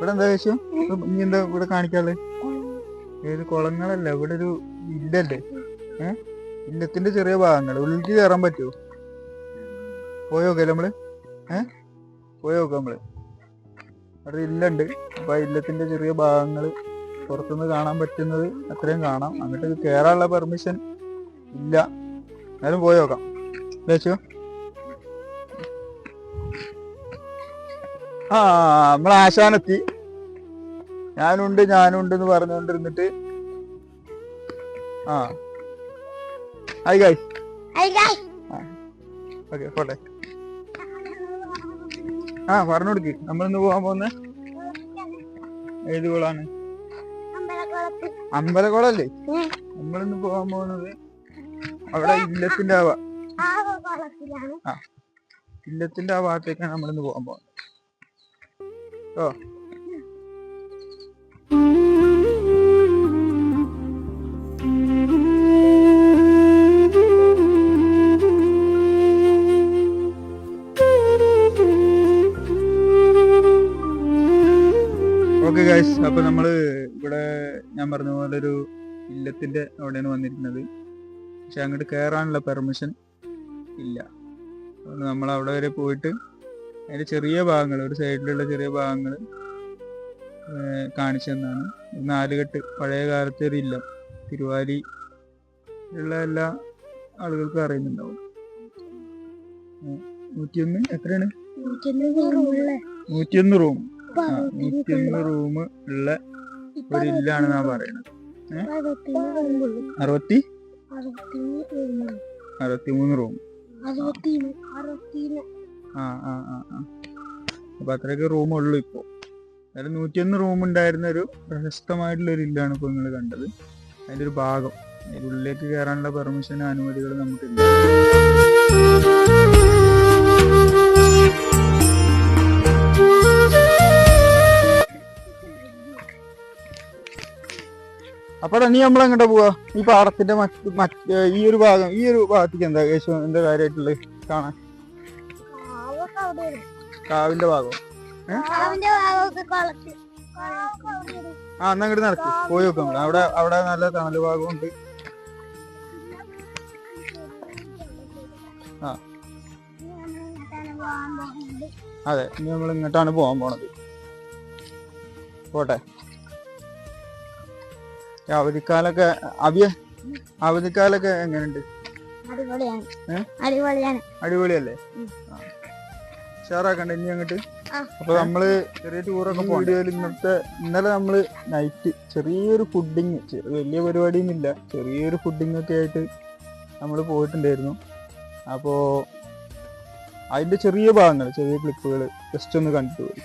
ഇവിടെ എന്താ വെച്ചു നീ എന്താ ഇവിടെ കാണിക്കാൾ ഏത് കുളങ്ങളല്ല ഇവിടെ ഒരു ഇല്ലല്ലേ? ഏഹ് ഇല്ലത്തിന്റെ ചെറിയ ഭാഗങ്ങൾ. ഉള്ളിൽ കയറാൻ പറ്റുമോ പോയോക്കെ നമ്മൾ? ഏഹ് പോയോക്കെ നമ്മൾ. അവിടെ ഇല്ലുണ്ട്. അപ്പൊ ഇല്ലത്തിന്റെ ചെറിയ ഭാഗങ്ങൾ പുറത്തുനിന്ന് കാണാൻ പറ്റുന്നത് അത്രയും കാണാം. അങ്ങോട്ട് കയറാനുള്ള പെർമിഷൻ ഇല്ല. എന്നാലും പോയോക്കാം വെച്ചോ ആ നമ്മൾ ആശാനെത്തി. ഞാനുണ്ട് ഞാനുണ്ട് എന്ന് പറഞ്ഞുകൊണ്ടിരുന്നിട്ട്. ആ. ഹായ് ഗായ് ഓക്കെ പോട്ടെ. ആ പറഞ്ഞു കൊടുക്ക്. നമ്മളിന്ന് പോകാൻ പോകുന്ന ഏത് കുളാണ്? അമ്പലക്കുളല്ലേ? നമ്മളിന്ന് പോകാൻ പോകുന്നത് അവിടെ ഇല്ലത്തിന്റെ ആ ഭാ- ആ. ഇല്ലത്തിന്റെ ആ ഭാഗത്തേക്കാണ് നമ്മളിന്ന് പോകാൻ പോകുന്നത് ഓ. അപ്പൊ നമ്മൾ ഇവിടെ ഞാൻ പറഞ്ഞ പോലെ ഒരു ഇല്ലത്തിന്റെ അവിടെയാണ് വന്നിരിക്കുന്നത് പക്ഷെ അങ്ങോട്ട് കയറാനുള്ള പെർമിഷൻ ഇല്ല. അതുകൊണ്ട് നമ്മൾ അവിടെ വരെ പോയിട്ട് അതിന്റെ ചെറിയ ഭാഗങ്ങൾ ഒരു സൈഡിലുള്ള ചെറിയ ഭാഗങ്ങൾ കാണിച്ചെന്നാണ് നാലുകെട്ട് പഴയ കാലത്തെ ഒരു ഇല്ലം. തിരുവാലി ഉള്ള എല്ലാ ആളുകൾക്കും അറിയുന്നുണ്ടാവും. നൂറ്റിയൊന്ന് എത്രയാണ്? നൂറ്റിയൊന്ന് റൂം. നൂറ്റിയൊന്ന് റൂം ഉള്ള ഒരു ഇല്ലാണ് ഞാൻ പറയുന്നത്. അറുപത്തി? അറുപത്തിമൂന്ന് റൂം ആ ആ ആ അപ്പൊ അത്രയൊക്കെ റൂം ഉള്ളു ഇപ്പോ. അതായത് നൂറ്റിയൊന്ന് റൂം ഉണ്ടായിരുന്ന ഒരു പ്രശസ്തമായിട്ടുള്ള ഒരു ഇല്ലാണ് ഇപ്പൊ നിങ്ങൾ കണ്ടത്. അതിന്റെ ഒരു ഭാഗം. അതിന്റെ ഉള്ളിലേക്ക് കയറാനുള്ള പെർമിഷൻ അനുമതികൾ നമുക്കില്ല. അപ്പടാ നമ്മൾ എങ്ങോട്ടാ പോവാ? ഈ പാടത്തിന്റെ ഈ ഒരു ഭാഗം ഈ ഒരു ഭാഗത്തേക്ക് എന്താ യേശു എന്റെ കാര്യമായിട്ടുള്ളത് കാണാൻ? കാവിന്റെ ഭാഗം. ആ എന്നാ ഇങ്ങോട്ട് നടക്ക്. പോയി നോക്കാം. അവിടെ അവിടെ നല്ല തണൽ ഭാഗമുണ്ട് ആ. അതെ ഇനി നമ്മൾ ഇങ്ങോട്ടാണ് പോകാൻ പോണത്. പോട്ടെ. അവധിക്കാലൊക്കെ അവിയ അവധിക്കാലൊക്കെ എങ്ങനെയുണ്ട് അടിപൊളിയല്ലേ? ഷാറാക്കണ്ട. ഉഷാറാക്കണ്ട ഇനി അങ്ങോട്ട്. അപ്പൊ നമ്മൾ ചെറിയ ടൂറൊക്കെ വീഡിയോയിൽ ഇന്നത്തെ ഇന്നലെ നമ്മൾ നൈറ്റ് ചെറിയൊരു ഫുഡിങ് വലിയ പരിപാടിയൊന്നുമില്ല. ചെറിയൊരു ഫുഡിങ് ഒക്കെ ആയിട്ട് നമ്മൾ പോയിട്ടുണ്ടായിരുന്നു. അപ്പോ അതിന്റെ ചെറിയ ഭാഗങ്ങൾ ചെറിയ ക്ലിപ്പുകൾ ജസ്റ്റ് ഒന്ന് കണ്ടിട്ട് പോയി.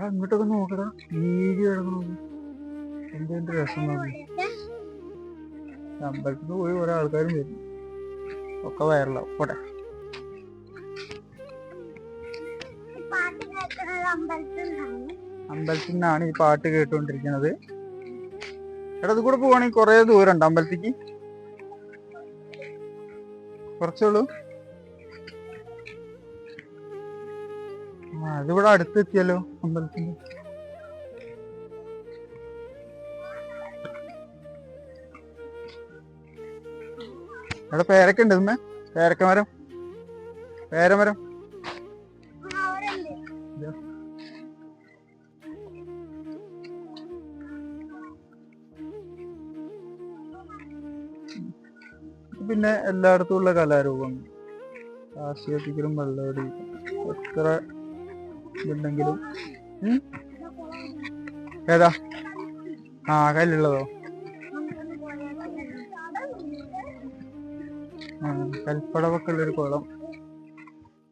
എടാ ഇങ്ങോട്ടൊക്കെ നോക്കടാ. വീതി കിടക്കണോ എന്തെന്ത് രസം അമ്പലത്തിൽ പോയി ഓരോ ആൾക്കാരും വരും. ഒക്കെ വയറിലാവും പോട്ടെ. അമ്പലത്തിൽ നിന്നാണ് ഈ പാട്ട് കേട്ടുകൊണ്ടിരിക്കുന്നത് എടാ ഇത് കൂടെ പോവാണെങ്കിൽ കൊറേ ദൂരം ഉണ്ട് അമ്പലത്തിക്ക്. കുറച്ചുള്ളൂ ആ ഇതിവിടെ അടുത്തെത്തിയല്ലോ അമ്പലത്തിൽ. ഇവിടെ പേരക്ക ഉണ്ട് ഇന്ന്. പേരക്ക മരം. പേരമരം. പിന്നെ എല്ലായിടത്തും ഉള്ള കലാരൂപങ്ങൾ. കാശിയത്തിക്കലും വെള്ളോടി എത്ര ഇതുണ്ടെങ്കിലും? ഏതാ? ആ കല്ലുള്ളതോ കൽപ്പടവൊക്കെ ഉള്ളൊരു കുളം.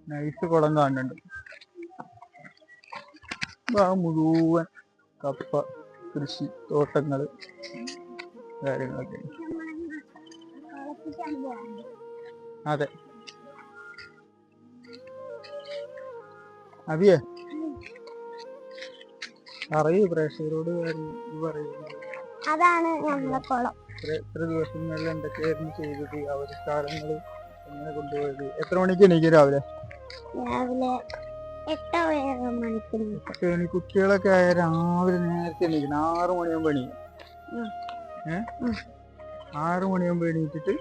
നൈസ് കുളം കാണുന്നുണ്ട്. മുഴുവൻ കപ്പ കൃഷി തോട്ടങ്ങൾ കാര്യങ്ങളൊക്കെ. അതെ. അവിയേ അറിയൂ പ്രേക്ഷകരോട് അതാണ് നമ്മളെ കുളം. എത്ര ദിവസങ്ങളിൽ എന്തൊക്കെയായിരുന്നു ചെയ്തത് അവധിക്കാലങ്ങൾ എങ്ങനെ കൊണ്ടുപോയത്? എത്ര മണിക്ക് എണീക്കും രാവിലെ? രാവിലെ എട്ടോ മണിക്ക്. പക്ഷേ കുട്ടികളൊക്കെ ആയ രാവിലെ നേരത്തെ എണീക്കണം. ആറു മണിയാകുമ്പോ എണീക്കും. ഏഹ്. ആറ് എണീറ്റിട്ട്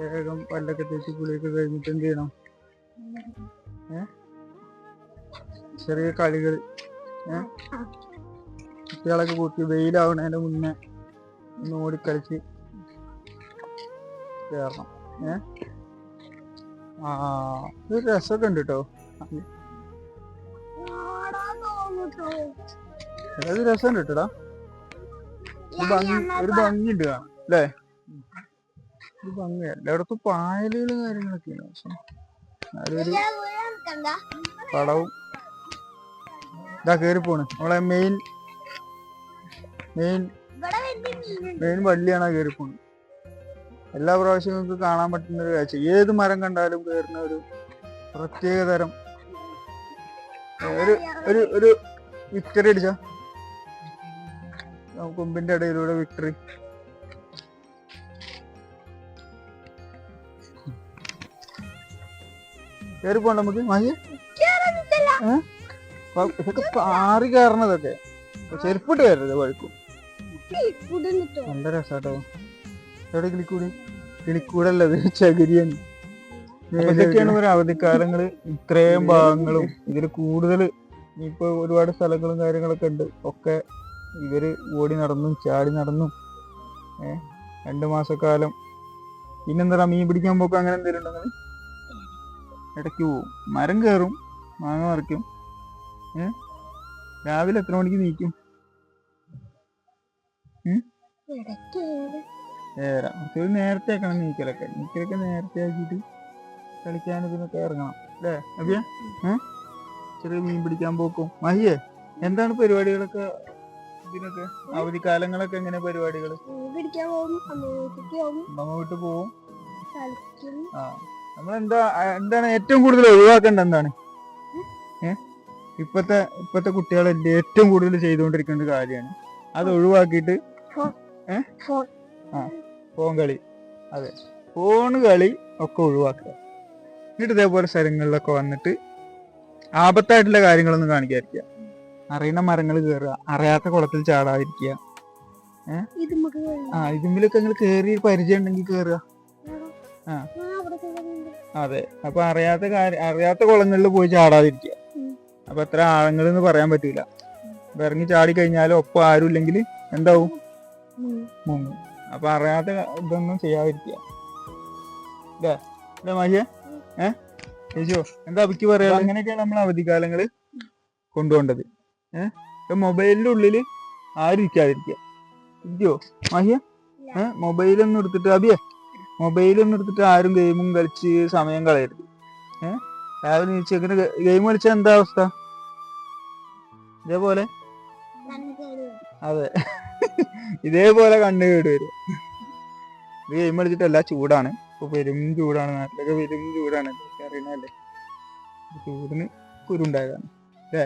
വേഗം പല്ലൊക്കെ തേച്ച് കുളിയൊക്കെ കഴിഞ്ഞിട്ട് എന്ത് ചെയ്യണം? ഏ? ചെറിയ കളികൾ. കുട്ടികളൊക്കെ കൂട്ടി വെയിലാവണേന്റെ മുന്നേ ഒന്ന് ഓടിക്കളിച്ച് കയറണം ഏ? ആ ഒരു രസമൊക്കെ ഉണ്ട് കേട്ടോ ഓടാൻ രസം ഉണ്ട് രസമുണ്ട് കേട്ടോടാ ഒരു ഭംഗി ഉണ്ട് അല്ലേ? ഒരു ഭംഗി. എല്ലായിടത്തും പായലുകളും ഞാൻ വീഴാൻ പടവും ഇതാ കേറി പോണ്. നമ്മളെ മെയിൻ മെയിൻ. മെയിൻ വള്ളിയാണ് കയറി പോണത് എല്ലാ പ്രാവശ്യവും നിങ്ങൾക്ക് കാണാൻ പറ്റുന്ന ഒരു കാഴ്ച. ഏത് മരം കണ്ടാലും കയറുന്ന ഒരു പ്രത്യേക തരം. ഒരു ഒരു ഒരു വിക്ടറി അടിച്ച? കൊമ്പിന്റെ ഇടയിലൂടെ വിക്ടറി കയറി പോണ്ട നമുക്ക്. മായി കേറാൻ ഇതൊക്കെ പാറി കയറണതൊക്കെ ചെരുപ്പിട്ട് വരരുത് വഴുക്കും. നല്ല രസാട്ടോ? എവിടെ കിളിക്കൂടി? കിളിക്കൂടല്ലത് ചകിരിയാണ്. ഇതൊക്കെയാണ് ഒരു അവധിക്കാലങ്ങൾ. ഇത്രയും ഭാഗങ്ങളും ഇതിൽ കൂടുതൽ ഇപ്പൊ ഒരുപാട് സ്ഥലങ്ങളും കാര്യങ്ങളൊക്കെ ഉണ്ട്. ഒക്കെ ഇവർ ഓടി നടന്നും ചാടി നടന്നും ഏ രണ്ടു മാസക്കാലം. പിന്നെന്താ മീൻ പിടിക്കാൻ പോക്ക് അങ്ങനെ എന്തെങ്കിലും ഉണ്ടെങ്കിൽ ഇടയ്ക്ക് പോവും. മരം കയറും മാങ്ങ മറിക്കും ഏ? രാവിലെ എത്ര മണിക്ക് നീക്കും? കുറച്ച് നേരത്തെ ആക്കണം നീക്കലൊക്കെ. നീക്കലൊക്കെ നേരത്തെ ആക്കിയിട്ട് കളിക്കാൻ ഇതിനൊക്കെ ഇറങ്ങണം. അല്ലേ? അഭിയ ചെറിയ മീൻ പിടിക്കാൻ പോക്കും. മഹിയേ എന്താണ് പരിപാടികളൊക്കെ ഇതിനൊക്കെ? അവധിക്കാലങ്ങളൊക്കെ എങ്ങനെ പരിപാടികൾ പിടിക്കാൻ പോകും അമ്മൂട്ടിക്ക് വീട്ടിൽ പോവും. നമ്മളെന്താ എന്താ എന്താണ് ഏറ്റവും കൂടുതൽ ഒഴിവാക്കേണ്ട എന്താണ്? ഏ? ഇപ്പത്തെ ഇപ്പത്തെ കുട്ടികളെല്ലാം ഏറ്റവും കൂടുതൽ ചെയ്തുകൊണ്ടിരിക്കുന്ന ഒരു കാര്യമാണ്. അത് ഒഴിവാക്കിയിട്ട് ഫോൺ ഫോൺ കളി. അതെ. ഫോൺ കളി ഒക്കെ ഒഴിവാക്കുക. എന്നിട്ട് ഇതേപോലെ സ്ഥലങ്ങളിലൊക്കെ വന്നിട്ട് ആപത്തായിട്ടുള്ള കാര്യങ്ങളൊന്നും കാണിക്കാതിരിക്കുക. അറിയുന്ന മരങ്ങൾ കയറുക. അറിയാത്ത കുളത്തിൽ ചാടാതിരിക്കുക. ആ ഇതുമ്പിലൊക്കെ നിങ്ങൾ കയറി പരിചയം ഉണ്ടെങ്കിൽ കയറുക. ആ. അതെ. അപ്പൊ അറിയാത്ത കാര്യം അറിയാത്ത കുളങ്ങളിൽ പോയി ചാടാതിരിക്കുക. അപ്പൊ എത്ര ആഴങ്ങൾ എന്ന് പറയാൻ പറ്റൂല. അപ്പൊ ഇറങ്ങി ചാടി കഴിഞ്ഞാലും ഒപ്പം ആരും ഇല്ലെങ്കിൽ എന്താവും. മുങ്ങും. അപ്പൊ അറിയാത്ത ഇതൊന്നും ചെയ്യാതിരിക്കുക. അല്ലേ അല്ലേ മാഹിയ ഏ? ചേച്ചിയോ എന്താ അവയ്ക്ക് പറയാ? അങ്ങനെയൊക്കെയാണ് നമ്മൾ അവധിക്കാലങ്ങൾ കൊണ്ടുപോകേണ്ടത്. ഏഹ് ഇപ്പൊ മൊബൈലിന്റെ ഉള്ളിൽ ആരും ഇരിക്കാതിരിക്കുക. ഇരിക്കോ മാഹിയ ഏഹ് മൊബൈലൊന്നും എടുത്തിട്ട് അബിയെ? മൊബൈലൊന്നും എടുത്തിട്ട് ആരും ഗെയിമും കളിച്ച് സമയം കളയരുത്. ഏഹ് രാവിലെ നീച്ചേക്കിന് ഗെയിം കളിച്ചാൽ എന്താ അവസ്ഥ? ഇതേപോലെ. അതെ. ഇതേപോലെ കണ്ണു കേട് വരും. ഗെയിം കളിച്ചിട്ടല്ല ചൂടാണ്. ഇപ്പൊ പെരും ചൂടാണ്. നാട്ടിലൊക്കെ പെരും ചൂടാണ്. അറിയണല്ലേ ചൂടിന് കുരുണ്ടായതാണ്. അല്ലേ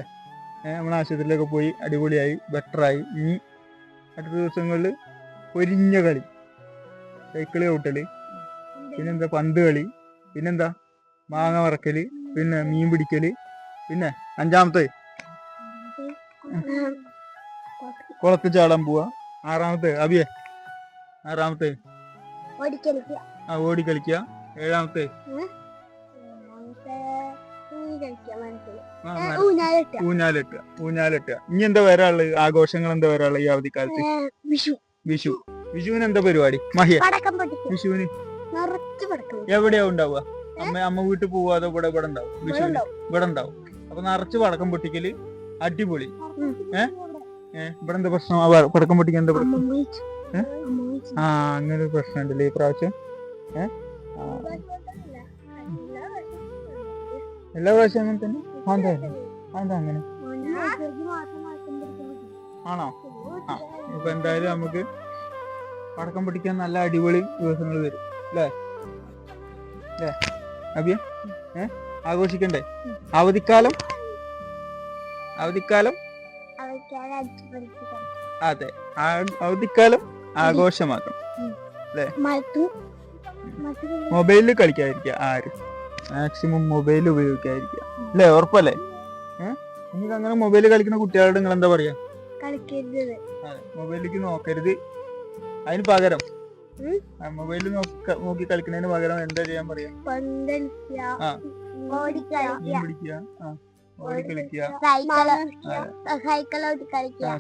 നമ്മൾ ആശുപത്രിയിലൊക്കെ പോയി അടിപൊളിയായി ബെറ്ററായി ഇനി അടുത്ത ദിവസങ്ങളിൽ പൊരിഞ്ഞ കളി. സൈക്കിൾ ചവിട്ടൽ. പിന്നെന്താ? പന്ത് കളി. പിന്നെന്താ? മാങ്ങ വറക്കൽ. പിന്നെ മീൻ പിടിക്കൽ. പിന്നെ അഞ്ചാമത്തെ കുളത്ത് ചാടാൻ പോവാ. ആറാമത്തെ അബിയെ. ആറാമത്തെ. ആ ഓടി കളിക്കുക ഏഴാമത്തെ. ഊഞ്ഞാലിട്ട ഊഞ്ഞാലിട്ടുക ഇനി എന്താ വരാൾ ആഘോഷങ്ങൾ എന്താ വരാൾ ഈ അവധിക്കാലത്ത്? വിഷു. വിഷു. വിഷുവിന് എന്താ പരിപാടി? മഹിയ വിഷുവിന് എവിടെയാ ഉണ്ടാവുക? അമ്മ അമ്മ വീട്ടിൽ പോവാതെ ഇവിടെ ഇവിടെ ഉണ്ടാവും? ഉണ്ടാവും. ഇവിടെ ഉണ്ടാവും. അപ്പൊ നിറച്ച് വടക്കം പൊട്ടിക്കൽ അടിപൊളി. ഏ? ഇവിടെ എന്താ പ്രശ്നം? ആ പടക്കം പൊട്ടിക്കാൻ എന്താ പ്രശ്നം? ഏ? ആ അങ്ങനെ ഒരു പ്രശ്നം ഉണ്ടല്ലേ ഈ പ്രാവശ്യം? ഏഹ് എല്ലാ പ്രാവശ്യം അങ്ങനെ തന്നെ? അതെ അതെന്താ അങ്ങനെ? ആണോ? ആ ഇപ്പൊ എന്തായാലും നമുക്ക് പടക്കം പൊട്ടിക്കാൻ നല്ല അടിപൊളി ദിവസങ്ങൾ വരും. അല്ലേ? അല്ലേ? അബിയ ഏ? ആഘോഷിക്കണ്ടേ? അവധിക്കാലം? അവധിക്കാലം? അതെ. അവധിക്കാലം ആഘോഷമാക്കണം അല്ലേ? മൊബൈലിൽ കളിക്കാതിരിക്കുക ആര്. മാക്സിമം മൊബൈൽ ഉപയോഗിക്കാതിരിക്കുക. അല്ലേ? ഉറപ്പല്ലേ? ഏഹ് ഇനി അങ്ങനെ മൊബൈൽ കളിക്കുന്ന കുട്ടികളോട് നിങ്ങൾ എന്താ പറയാ മൊബൈലിലേക്ക് നോക്കരുത്. അതിന് പകരം ഉം. മൊബൈലിൽ നോക്കി കളിക്കുന്നതിന് പകരം എന്താ ചെയ്യാൻ പറയാ? പിടിക്കുക ഓടി കളിക്കുക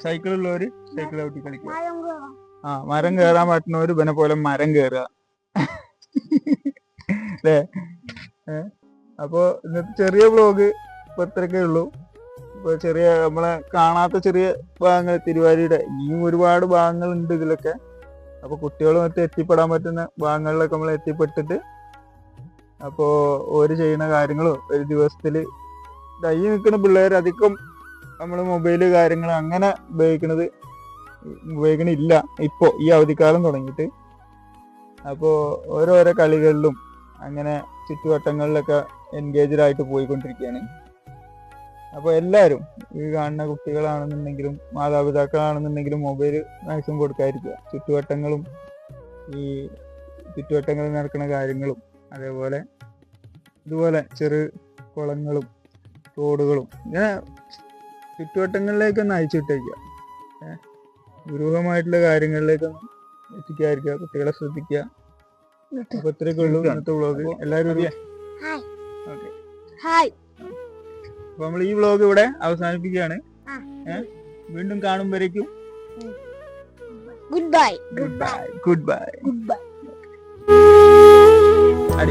സൈക്കിൾ ഉള്ളവര് സൈക്കിൾ ഔട്ടി കളിക്കുക മരം കേറാൻ ആ മരം കയറാൻ പറ്റുന്നവര് ഇവനെ പോലെ മരം കയറുക അല്ലേ അപ്പോ ഇന്നത്തെ ചെറിയ ബ്ലോഗ് ഇപ്പൊ ഇത്രയൊക്കെ ഉള്ളൂ. ഇപ്പൊ ചെറിയ നമ്മളെ കാണാത്ത ചെറിയ ഭാഗങ്ങൾ തിരുവാരിയുടെ ഇനിയും ഒരുപാട് ഭാഗങ്ങൾ ഉണ്ട് ഇതിലൊക്കെ. അപ്പൊ മറ്റും എത്തിപ്പെടാൻ പറ്റുന്ന ഭാഗങ്ങളിലൊക്കെ നമ്മൾ എത്തിപ്പെട്ടിട്ട് അപ്പോ ഓര് ചെയ്യുന്ന കാര്യങ്ങളും ഒരു ദിവസത്തിൽ കൈ നിൽക്കുന്ന പിള്ളേർ അധികം നമ്മൾ മൊബൈൽ കാര്യങ്ങൾ അങ്ങനെ ഉപയോഗിക്കുന്നത് ഉപയോഗിക്കണില്ല ഇപ്പോ ഈ അവധിക്കാലം തുടങ്ങിയിട്ട്. അപ്പോ ഓരോരോ കളികളിലും അങ്ങനെ ചുറ്റുവട്ടങ്ങളിലൊക്കെ എൻഗേജ്ഡ് ആയിട്ട് പോയിക്കൊണ്ടിരിക്കുകയാണ്. അപ്പോൾ എല്ലാരും ഈ കാണുന്ന കുട്ടികളാണെന്നുണ്ടെങ്കിലും മാതാപിതാക്കളാണെന്നുണ്ടെങ്കിലും മൊബൈൽ മാക്സിമം കൊടുക്കാതിരിക്കുക. ചുറ്റുവട്ടങ്ങളും ഈ ചുറ്റുവട്ടങ്ങളിൽ നടക്കുന്ന കാര്യങ്ങളും അതേപോലെ ഇതുപോലെ ചെറു കുളങ്ങളും റോഡുകളും ഇങ്ങനെ ചുറ്റുവട്ടങ്ങളിലേക്കൊന്ന് അയച്ചു വിട്ടേക്കുക ദുരൂഹമായിട്ടുള്ള കാര്യങ്ങളിലേക്കൊന്നും എത്തിക്കാതിരിക്കുക കുട്ടികളെ ശ്രദ്ധിക്കുക. അപ്പൊ ഇത്രയൊക്കെ ഉള്ളൂ ഇന്നത്തെ വ്ളോഗ് എല്ലാവരും ഹായ് ഓക്കെ. ഹായ് അപ്പൊ നമ്മൾ ഈ വ്ളോഗ് ഇവിടെ അവസാനിപ്പിക്കുകയാണ്. വീണ്ടും കാണുമ്പോഴേക്കും good bye good bye good bye good bye